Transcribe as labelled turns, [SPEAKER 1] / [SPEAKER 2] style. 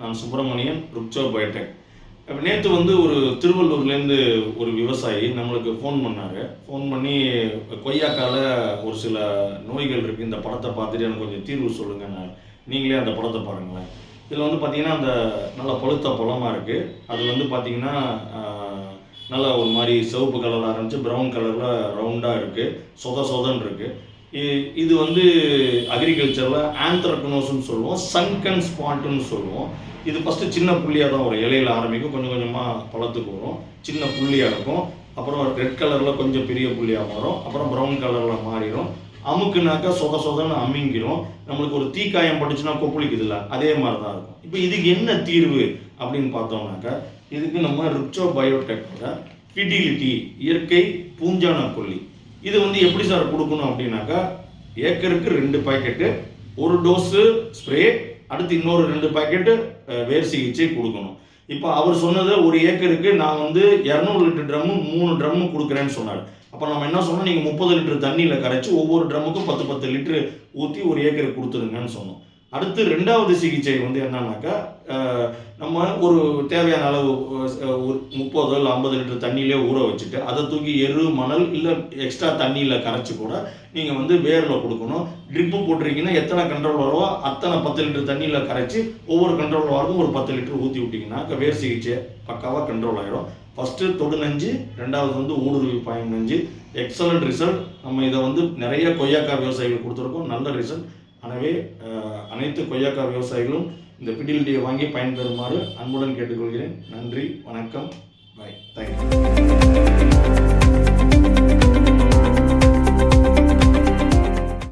[SPEAKER 1] நான் சுப்பிரமணியன் ருக்சோ பயோடெக். நேற்று வந்து ஒரு திருவள்ளூர்லேருந்து ஒரு விவசாயி நம்மளுக்கு ஃபோன் பண்ணார். ஃபோன் பண்ணி கொய்யாக்கால ஒரு சில நோய்கள் இருக்குது இந்த படத்தை பார்த்துட்டு எனக்கு கொஞ்சம் தீர்வு சொல்லுங்க நீங்களே அந்த படத்தை பாருங்களேன். இதில் வந்து பார்த்தீங்கன்னா அந்த நல்ல பழுத்த பழமாக இருக்குது அது வந்து பார்த்தீங்கன்னா நல்லா ஒரு மாதிரி சிவப்பு கலரில் ஆரம்பிச்சு ப்ரௌன் கலரில் ரவுண்டாக இருக்குது சொத சொதன்னு இருக்குது இது வந்து அக்ரிகல்ச்சரில் ஆந்த்ரக்னோஸ்னு சொல்லுவோம் சங்கன் ஸ்பாட்டுன்னு சொல்லுவோம். இது ஃபஸ்ட்டு சின்ன புள்ளியாக தான் வரும். இலையில ஆரம்பிக்கும் கொஞ்சம் கொஞ்சமாக பழத்துக்கு வரும். சின்ன புள்ளியாக இருக்கும். அப்புறம் ரெட் கலரில் கொஞ்சம் பெரிய புள்ளியாக மாறும். அப்புறம் ப்ரௌன் கலரில் மாறிடும். அமுக்குனாக்கா சொத சொதன்னு அமிங்கிடும் நம்மளுக்கு ஒரு தீக்காயம் பட்டுச்சுன்னா கொப்பளிக்குதுல்ல அதே மாதிரி தான் இருக்கும். இப்போ இதுக்கு என்ன தீர்வு அப்படின்னு பார்த்தோம்னாக்கா இதுக்கு நம்ம ரிப்சோ பயோடெக்கோட ஃபிடிலிட்டி இயற்கை பூஞ்சான கொல்லி. இது வந்து எப்படி சார் கொடுக்கணும் அப்படின்னாக்கா ஏக்கருக்கு ரெண்டு பாக்கெட்டு ஒரு டோஸு ஸ்ப்ரே அடுத்து இன்னொரு ரெண்டு பாக்கெட்டு வேர் சிகிச்சை கொடுக்கணும். இப்போ அவர் சொன்னது ஒரு ஏக்கருக்கு நான் வந்து இரநூறு லிட்டர் ட்ரம்மு மூணு ட்ரம்மு கொடுக்குறேன்னு சொன்னார். அப்போ நம்ம என்ன சொன்னோம்? நீங்கள் முப்பது லிட்டர் தண்ணியில் கரைச்சி ஒவ்வொரு ட்ரம்முக்கும் பத்து பத்து லிட்டரு ஊற்றி ஒரு ஏக்கருக்கு கொடுத்துருங்கன்னு சொன்னோம். அடுத்து ரெண்டாவது சிகிச்சை வந்து என்னன்னாக்கா நம்ம ஒரு தேவையான அளவு ஒரு முப்பதோ இல்லை ஐம்பது லிட்டர் தண்ணியிலே ஊற வச்சுட்டு அதை தூக்கி எரு மணல் இல்லை எக்ஸ்ட்ரா தண்ணியில் கரைச்சி கூட நீங்கள் வந்து வேரில் கொடுக்கணும். ட்ரிப்பு போட்டிருக்கீங்கன்னா எத்தனை கண்ட்ரோல் வரவோ அத்தனை பத்து லிட்டர் தண்ணியில் கரைச்சி ஒவ்வொரு கண்ட்ரோல் வரவும் ஒரு பத்து லிட்டர் ஊற்றி விட்டிங்கன்னா வேர் சிகிச்சை பக்காவாக கண்ட்ரோல் ஆகிடும் ஃபஸ்ட்டு தொடு நஞ்சு ரெண்டாவது வந்து ஊடுருவி பாயம் நஞ்சு. எக்ஸலண்ட் ரிசல்ட் நம்ம இதை வந்து நிறைய கொய்யாக்காய் விவசாயிகள் கொடுத்துருக்கோம். நல்ல ரிசல்ட் எனவே அனைத்து கொய்யாக்காய் விவசாயிகளும் இந்த பிடிஎல்டியை வாங்கி பயன்பெறுமாறு அன்புடன் கேட்டுக்கொள்கிறேன். நன்றி வணக்கம். Bye thank you.